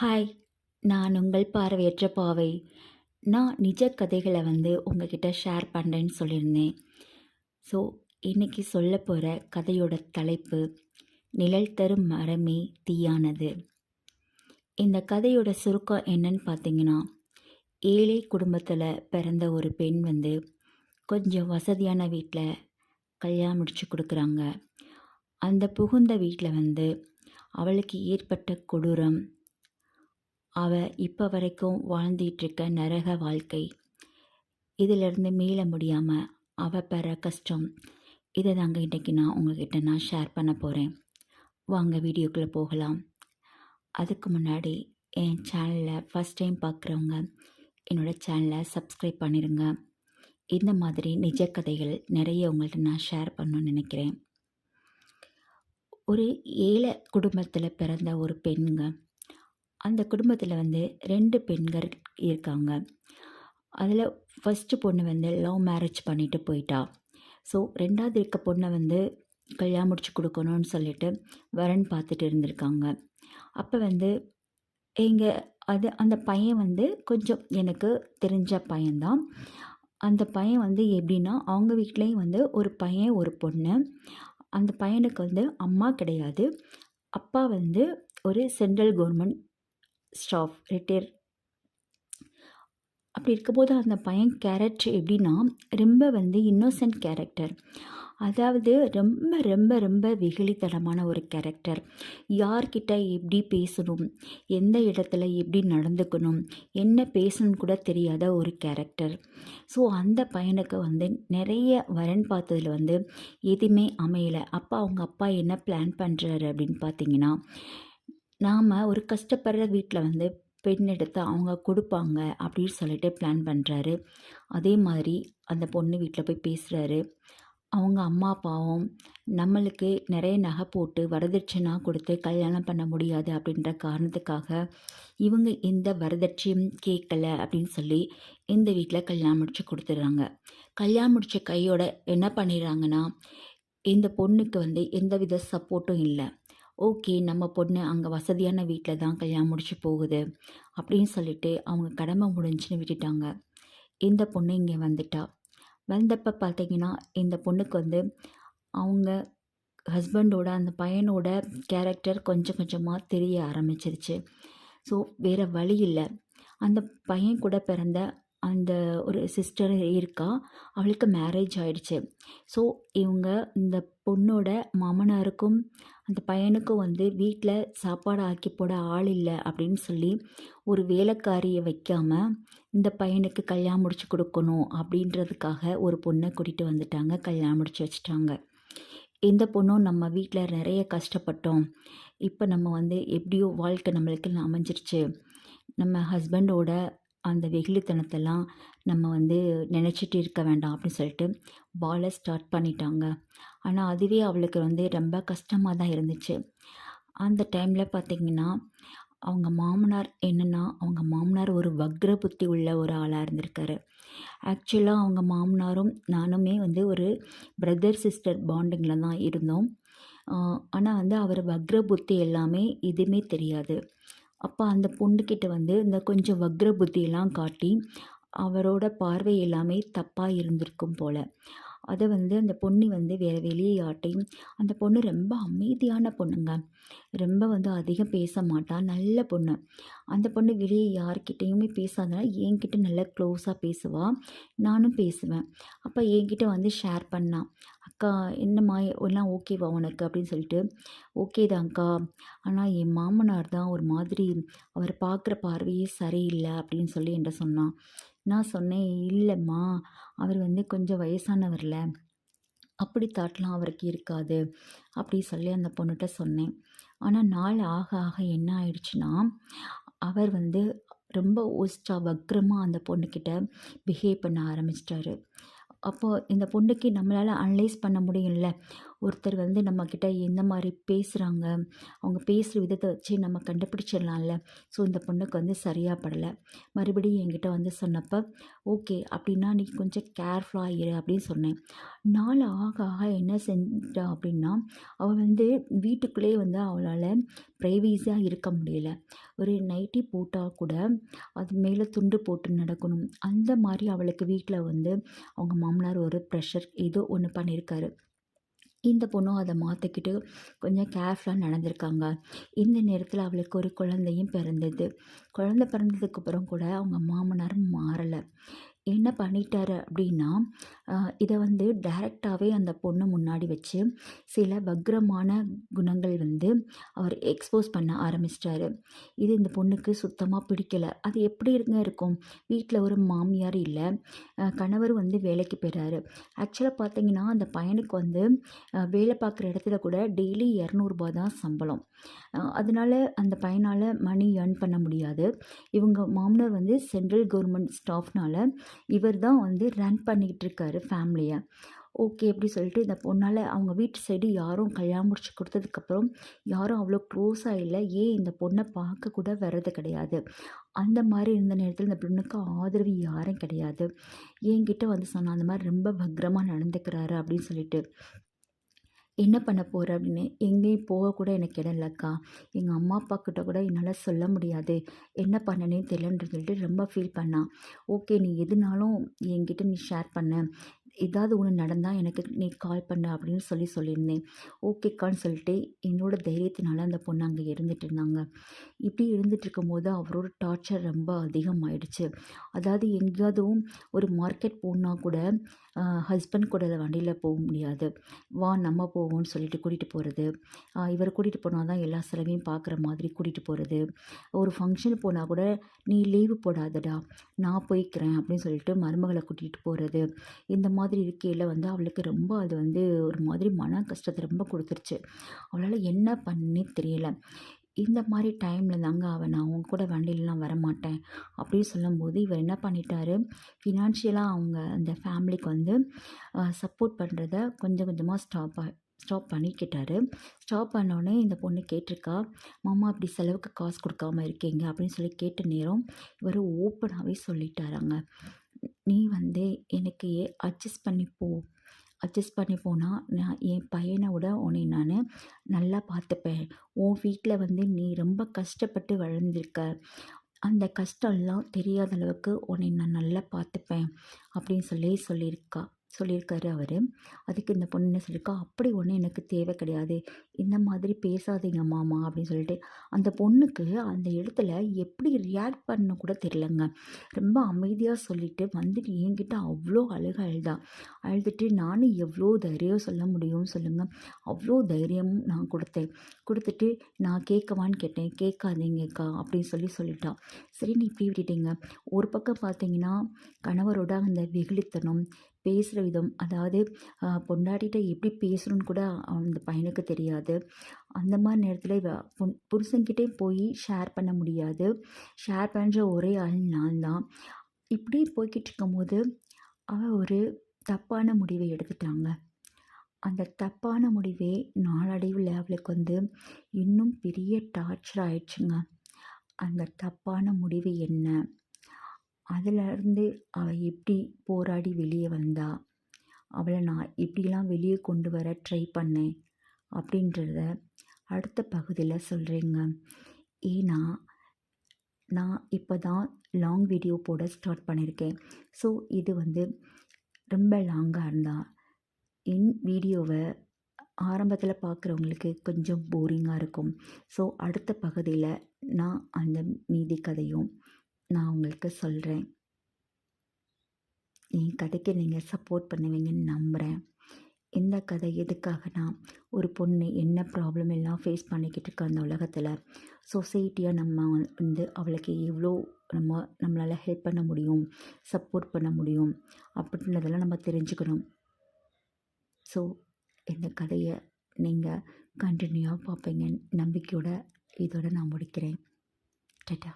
Hi நான் உங்கள் பார்வையற்ற பாவை. நான் நிஜ கதைகளை வந்து உங்ககிட்ட ஷேர் பண்ணுறேன்னு சொல்லியிருந்தேன். ஸோ இன்றைக்கி சொல்ல போகிற கதையோட தலைப்பு நிழல் தரும் மரமே தீயானது. இந்த கதையோட சுருக்கம் என்னன்னு பார்த்தீங்கன்னா ஏழை குடும்பத்தில் பிறந்த ஒரு பெண் வந்து கொஞ்சம் வசதியான வீட்டில் கல்யாணம் முடிச்சு கொடுக்குறாங்க. அந்த புகுந்த வீட்டில் வந்து அவளுக்கு ஏற்பட்ட கொடூரம் அவ இப்போ வரைக்கும் வாழ்ந்துட்டுருக்க நரக வாழ்க்கை. இதிலிருந்து மீள முடியாமல் அவ பெற கஷ்டம். இதை தாங்க இன்றைக்கி நான் உங்ககிட்ட நான் ஷேர் பண்ண போகிறேன் வாங்க வீடியோக்குள்ளே போகலாம். அதுக்கு முன்னாடி என் சேனலை ஃபஸ்ட் டைம் பார்க்குறவங்க என்னோடய சேனலை சப்ஸ்கிரைப் பண்ணிடுங்க இந்த மாதிரி நிஜ கதைகள் நிறைய உங்கள்கிட்ட நான் ஷேர் பண்ணணும்னு நினைக்கிறேன். ஒரு ஏழை குடும்பத்தில் பிறந்த ஒரு பெண்ணுங்க. அந்த குடும்பத்தில் வந்து ரெண்டு பெண்கள் இருக்காங்க. அதில் ஃபஸ்ட்டு பொண்ணு வந்து லவ் மேரேஜ் பண்ணிட்டு போயிட்டா. ஸோ ரெண்டாவது இருக்க பொண்ணை வந்து கல்யாணம் முடிச்சு கொடுக்கணும்னு சொல்லிட்டு வரன் பார்த்துட்டு இருந்திருக்காங்க. அப்போ வந்து எங்கள் அது அந்த பையன் வந்து கொஞ்சம் எனக்கு தெரிஞ்ச பையன்தான். அந்த பையன் வந்து எப்படின்னா அவங்க வீட்லேயும் வந்து ஒரு பையன் ஒரு பொண்ணு. அந்த பையனுக்கு வந்து அம்மா கிடையாது. அப்பா வந்து ஒரு சென்ட்ரல் கவர்மெண்ட் ஸ்டாஃப் ரிட்டையர். அப்படி இருக்கும்போது அந்த பையன் கேரக்டர் எப்படின்னா ரொம்ப வந்து இன்னோசன்ட் கேரக்டர். அதாவது ரொம்ப ரொம்ப ரொம்ப வெகுளித்தனமான ஒரு கேரக்டர். யார்கிட்ட எப்படி பேசணும் எந்த இடத்துல எப்படி நடந்துக்கணும் என்ன பேசணும்னு கூட தெரியாத ஒரு கேரக்டர். ஸோ அந்த பையனுக்கு வந்து நிறைய வரன் பார்த்ததில் வந்து எதுவுமே அமையலை. அப்பா அவங்க அப்பா என்ன பிளான் பண்ணுறாரு அப்படின்னு பார்த்தீங்கன்னா நாம் ஒரு கஷ்டப்படுற வீட்டில் வந்து பெண் எடுத்து அவங்க கொடுப்பாங்க அப்படின்னு சொல்லிட்டு பிளான் பண்ணுறாரு அதே மாதிரி அந்த பொண்ணு வீட்டில் போய் பேசுகிறாரு அவங்க அம்மா அப்பாவும் நம்மளுக்கு நிறைய நகை போட்டு வரதட்சணா கொடுத்து கல்யாணம் பண்ண முடியாது அப்படின்ற காரணத்துக்காக இவங்க எந்த வரதட்சையும் கேட்கல அப்படின்னு சொல்லி இந்த வீட்டில் கல்யாணம் முடிச்சு கொடுத்துட்றாங்க. கல்யாணம் முடித்த கையோட என்ன பண்ணிடுறாங்கன்னா இந்த பொண்ணுக்கு வந்து எந்த வித சப்போர்ட்டும் இல்லை. ஓகே நம்ம பொண்ணு அங்கே வசதியான வீட்டில் தான் கல்யாணம் முடிச்சு போகுது அப்படின்னு சொல்லிட்டு அவங்க கடமை முடிஞ்சுன்னு விட்டுட்டாங்க. இந்த பொண்ணு இங்கே வந்துட்டா. வந்தப்போ பார்த்தீங்கன்னா இந்த பொண்ணுக்கு வந்து அவங்க ஹஸ்பண்டோட அந்த பையனோட கேரக்டர் கொஞ்சம் கொஞ்சமாக தெரிய ஆரம்பிச்சிருச்சு. ஸோ வேறு வழி இல்லை. அந்த பையன் கூட பிறந்த அந்த ஒரு சிஸ்டர் இருக்கா அவளுக்கு மேரேஜ் ஆயிடுச்சு. ஸோ இவங்க இந்த பொண்ணோட மாமனாருக்கும் அந்த பையனுக்கும் வந்து வீட்டில் சாப்பாடு ஆக்கி போட ஆள் இல்லை அப்படின்னு சொல்லி ஒரு வேலைக்காரியை வைக்காமல் இந்த பையனுக்கு கல்யாணம் முடிச்சு கொடுக்கணும் அப்படின்றதுக்காக ஒரு பொண்ணை கூட்டிகிட்டு வந்துட்டாங்க கல்யாணம் முடிச்சு வச்சுட்டாங்க. இந்த பொண்ணும் நம்ம வீட்டில் நிறைய கஷ்டப்பட்டோம். இப்போ நம்ம வந்து எப்படியோ வாழ்க்கை நம்மளுக்கு அமைஞ்சிருச்சு. நம்ம ஹஸ்பண்டோட அந்த வெகுளித்தனத்தெல்லாம் நம்ம வந்து நினச்சிட்டு இருக்க வேண்டாம் அப்படின்னு சொல்லிட்டு வாழ ஸ்டார்ட் பண்ணிட்டாங்க. ஆனால் அதுவே அவளுக்கு வந்து ரொம்ப கஷ்டமாக தான் இருந்துச்சு. அந்த டைமில் பார்த்திங்கன்னா அவங்க மாமனார் என்னென்னா அவங்க மாமனார் ஒரு வக்ர புத்தி உள்ள ஒரு ஆளாக இருந்திருக்காரு. ஆக்சுவலாக அவங்க மாமனாரும் நானுமே வந்து ஒரு பிரதர் சிஸ்டர் பாண்டிங்கில் தான் இருந்தோம். ஆனால் வந்து அவர் வக்ர புத்தி எல்லாமே எதுவுமே தெரியாது. அப்போ அந்த பொண்ணுக்கிட்ட வந்து இந்த கொஞ்சம் வக்ர புத்தியெல்லாம் காட்டி அவரோட பார்வை எல்லாமே தப்பாக இருந்திருக்கும் போல். அதை வந்து அந்த பொண்ணு வந்து வேறு வெளியே அந்த பொண்ணு ரொம்ப அமைதியான பொண்ணுங்க. ரொம்ப வந்து அதிகம் பேச மாட்டா. நல்ல பொண்ணு. அந்த பொண்ணு வெளியே யார்கிட்டையுமே பேசாதனால என்கிட்ட நல்லா க்ளோஸாக பேசுவாள் நானும் பேசுவேன். அப்போ என்கிட்ட வந்து ஷேர் பண்ணான் அக்கா என்னம்மா எல்லாம் ஓகேவா உனக்கு? அப்படின்னு சொல்லிட்டு ஓகே தான்க்கா ஆனால் என் மாமனார் தான் ஒரு மாதிரி அவர் பார்க்குற பார்வையே சரியில்லை. அப்படின்னு சொல்லி என்கிட்ட சொன்னான் நான் சொன்னேன் இல்லைம்மா அவர் வந்து கொஞ்சம் வயசானவர்ல. அப்படி தாட்லாம் அவருக்கு இருக்காது. அப்படி சொல்லி அந்த பொண்ணுகிட்ட சொன்னேன். ஆனால் நாள் ஆக ஆக என்ன ஆயிடுச்சுன்னா அவர் வந்து ரொம்ப ஓஸ்டாக வக்ரமாக அந்த பொண்ணுக்கிட்ட பிஹேவ் பண்ண ஆரம்பிச்சிட்டாரு. அப்போது இந்த பொண்ணுக்கு நம்மளால் அனலைஸ் பண்ண முடியும்ல. ஒருத்தர் வந்து நம்மக்கிட்ட எந்த மாதிரி பேசுகிறாங்க அவங்க பேசுகிற விதத்தை வச்சு நம்ம கண்டுபிடிச்சிடலாம்ல. ஸோ இந்த பொண்ணுக்கு வந்து சரியாக படலை. மறுபடியும் என்கிட்ட வந்து சொன்னப்போ ஓகே அப்படின்னா நீ கொஞ்சம் கேர்ஃபுல்லாக இரு அப்படின்னு சொன்னேன். நாள் ஆக ஆக என்ன செஞ்சா அப்படின்னா அவள் வந்து வீட்டுக்குள்ளேயே வந்து அவளால் ப்ரைவேசியாக இருக்க முடியல. ஒரு நைட்டி போட்டால் கூட அது மேலே துண்டு போட்டு நடக்கணும். அந்த மாதிரி அவளுக்கு வீட்டில் வந்து அவங்க மாமனார் ஒரு ப்ரெஷர் ஏதோ ஒன்று பண்ணியிருக்காரு இந்த பொண்ணும் அதை மாற்றிக்கிட்டு கொஞ்சம் கேர்ஃபுல்லாக நடந்திருக்காங்க. இந்த நேரத்தில் அவளுக்கு ஒரு குழந்தையும் பிறந்தது. குழந்தை பிறந்ததுக்கப்புறம் கூட அவங்க மாமனார் மாறலை. என்ன பண்ணிட்டாரு அப்படின்னா இதை வந்து டைரெக்டாகவே அந்த பொண்ணு முன்னாடி வச்சு சில வக்ரமான குணங்கள் வந்து அவர் எக்ஸ்போஸ் பண்ண ஆரம்பிச்சிட்டாரு. இது இந்த பொண்ணுக்கு சுத்தமாக பிடிக்கல. அது எப்படி இருங்க இருக்கும்? வீட்டில் ஒரு மாமியார் இல்லை. கணவர் வந்து வேலைக்கு போயிறாரு. ஆக்சுவலாக பார்த்தீங்கன்னா அந்த பையனுக்கு வந்து வேலை பார்க்குற இடத்துல கூட டெய்லி இரநூறுபா தான் சம்பளம். அதனால் அதனால அந்த பையனால் மணி ஏர்ன் பண்ண முடியாது. இவங்க மாமனார் வந்து சென்ட்ரல் கவர்மெண்ட் ஸ்டாஃப்னால் இவர் தான் வந்து ரன் பண்ணிக்கிட்டு இருக்காரு ஃபேமிலியை ஓகே அப்படி சொல்லிட்டு இந்த பொண்ணால் அவங்க வீட்டு சைடு யாரும் கல்யாணம் முடிச்சு கொடுத்ததுக்கப்புறம் யாரும் அவ்வளோ க்ளோஸாக இல்லை. ஏன் இந்த பொண்ணை பார்க்க கூட வர்றது கிடையாது. அந்த மாதிரி இருந்த நேரத்தில் இந்த பொண்ணுக்கு ஆதரவு யாரும் கிடையாது. என்கிட்ட வந்து சொன்னால் அந்த மாதிரி ரொம்ப பக்ரமாக நடந்துக்கிறாரு அப்படின்னு சொல்லிட்டு என்ன பண்ண போகிற அப்படின்னு எங்கேயும் போக கூட எனக்கு இடம் இல்லைக்கா. எங்கள் அம்மா அப்பா கிட்ட கூட என்னால் சொல்ல முடியாது. என்ன பண்ணனே தெரியலன்னு சொல்லிட்டு ரொம்ப ஃபீல் பண்ணான் ஓகே நீ எதுனாலும் என்கிட்ட நீ ஷேர் பண்ண. ஏதாவது ஒன்று நடந்தால் எனக்கு நீ கால் பண்ண அப்படின்னு சொல்லி சொல்லியிருந்தேன். ஓகேக்கான்னு சொல்லிட்டு என்னோடய தைரியத்தினால அந்த பொண்ணு அங்கே இருந்துட்டு இருந்தாங்க. இப்படி இருந்துட்டு இருக்கும்போது அவரோட டார்ச்சர் ரொம்ப அதிகமாயிடுச்சு. அதாவது எங்கேயாவதும் ஒரு மார்க்கெட் போனால் கூட ஹஸ்பண்ட் கூட வண்டியில் போக முடியாது. வா நம்ம போவோம்னு சொல்லிட்டு கூட்டிகிட்டு போகிறது இவர் கூட்டிகிட்டு போனால் தான் எல்லா செலவையும் பார்க்குற மாதிரி கூட்டிகிட்டு போகிறது ஒரு ஃபங்க்ஷன் போனால் கூட நீ லீவு போடாதடா. நான் போய்க்கிறேன் அப்படின்னு சொல்லிட்டு மருமகளை கூட்டிகிட்டு போகிறது இந்த மாதிரி இருக்கையில் வந்து அவளுக்கு ரொம்ப அது வந்து ஒரு மாதிரி மன கஷ்டத்தை ரொம்ப கொடுத்துருச்சு. அவளால் என்ன பண்ணே தெரியல. இந்த மாதிரி டைமில் தாங்க அவன் நான் அவங்க கூட வண்டியிலலாம் வரமாட்டேன் அப்படின்னு சொல்லும்போது இவர் என்ன பண்ணிட்டாரு? ஃபினான்ஷியலாக அவங்க அந்த ஃபேமிலிக்கு வந்து சப்போர்ட் பண்ணுறத கொஞ்சம் கொஞ்சமாக ஸ்டாப் ஸ்டாப் பண்ணிக்கிட்டாரு. ஸ்டாப் பண்ணோடனே இந்த பொண்ணு கேட்டிருக்கா மாமா அப்படி செலவுக்கு காசு கொடுக்காம இருக்கீங்க அப்படின்னு சொல்லி கேட்ட நேரம் இவர் ஓப்பனாகவே சொல்லிட்டாராங்க. நீ வந்து எனக்கு அட்ஜஸ்ட் பண்ணி போ. அட்ஜஸ்ட் பண்ணி போனால் நான் என் பையனை விட உன்னை நான் நல்லா பார்த்துப்பேன். உன் வீட்டில் வந்து நீ ரொம்ப கஷ்டப்பட்டு வளர்ந்துருக்க. அந்த கஷ்டம்லாம் தெரியாத அளவுக்கு உன்னை நான் நல்லா பார்த்துப்பேன். அப்படின்னு சொல்லி சொல்லியிருக்கா. சொல்லியிருக்காரு அவர். அதுக்கு இந்த பொண்ணு என்ன சொல்லியிருக்கா அப்படி ஒன்றும் எனக்கு தேவை கிடையாது. இந்த மாதிரி பேசாதீங்க மாமா அப்படின்னு சொல்லிட்டு. அந்த பொண்ணுக்கு அந்த இடத்துல எப்படி ரியாக்ட் பண்ண கூட தெரிலங்க ரொம்ப அமைதியாக சொல்லிட்டு வந்துட்டு என்கிட்ட அவ்வளோ அழுக அழுதா. அழுதுட்டு நானும் எவ்வளோ தைரியம் சொல்ல முடியும்னு சொல்லுங்கள் அவ்வளோ தைரியமும் நான் கொடுத்தேன். கொடுத்துட்டு நான் கேட்கவான்னு கேட்டேன். கேட்காதீங்கக்கா அப்படின்னு சொல்லி சொல்லிட்டான் சரி நீ இப்படி விட்டுட்டீங்க. ஒரு பக்கம் பார்த்தீங்கன்னா கணவரோட அந்த வெகுளித்தனம் பேசுகிற விதம் அதாவது பொண்டாட்டிகிட்ட எப்படி பேசணும்னு கூட அந்த பையனுக்கு தெரியாது. அந்த மாதிரி நேரத்தில் பொன் புருஷன்கிட்டே போய் ஷேர் பண்ண முடியாது. ஷேர் பண்ணுற ஒரே ஆள் நான் தான். இப்படி போய்கிட்டு இருக்கும்போது அவள் ஒரு தப்பான முடிவை எடுத்துட்டாங்க. அந்த தப்பான முடிவே நாளடைவில் அவளுக்கு வந்து இன்னும் பெரிய டார்ச்சர் ஆயிடுச்சுங்க. அந்த தப்பான முடிவு என்ன? அதிலிருந்து அவள் எப்படி போராடி வெளியே வந்தா? அவளை நான் எப்படிலாம் வெளியே கொண்டு வர ட்ரை பண்ணேன் அப்படின்றத அடுத்த பகுதியில் சொல்கிறேங்க ஏன்னா நான் இப்போ தான் லாங் வீடியோ போட ஸ்டார்ட் பண்ணியிருக்கேன் ஸோ இது வந்து ரொம்ப லாங்காக இருந்தால் என் வீடியோவை ஆரம்பத்தில் பார்க்குறவங்களுக்கு கொஞ்சம் போரிங்காக இருக்கும். ஸோ அடுத்த பகுதியில் நான் அந்த மீதி கதையும் நான் உங்களுக்கு சொல்கிறேன் என் கதைக்கு நீங்கள் சப்போர்ட் பண்ணுவீங்கன்னு நம்புகிறேன் இந்த கதை எதுக்காகனா ஒரு பொண்ணு என்ன ப்ராப்ளம் எல்லாம் ஃபேஸ் பண்ணிக்கிட்டு இருக்க அந்த உலகத்தில்? சொசைட்டியாக நம்ம வந்து அவளுக்கு எவ்வளோ நம்ம நம்மளால் ஹெல்ப் பண்ண முடியும் சப்போர்ட் பண்ண முடியும் அப்படின்றதெல்லாம் நம்ம தெரிஞ்சுக்கணும். ஸோ இந்த கதையை நீங்கள் கண்டினியூவாக பார்ப்பீங்கன்னு நம்பிக்கையோடு இதோட நான் முடிக்கிறேன். டட்டா.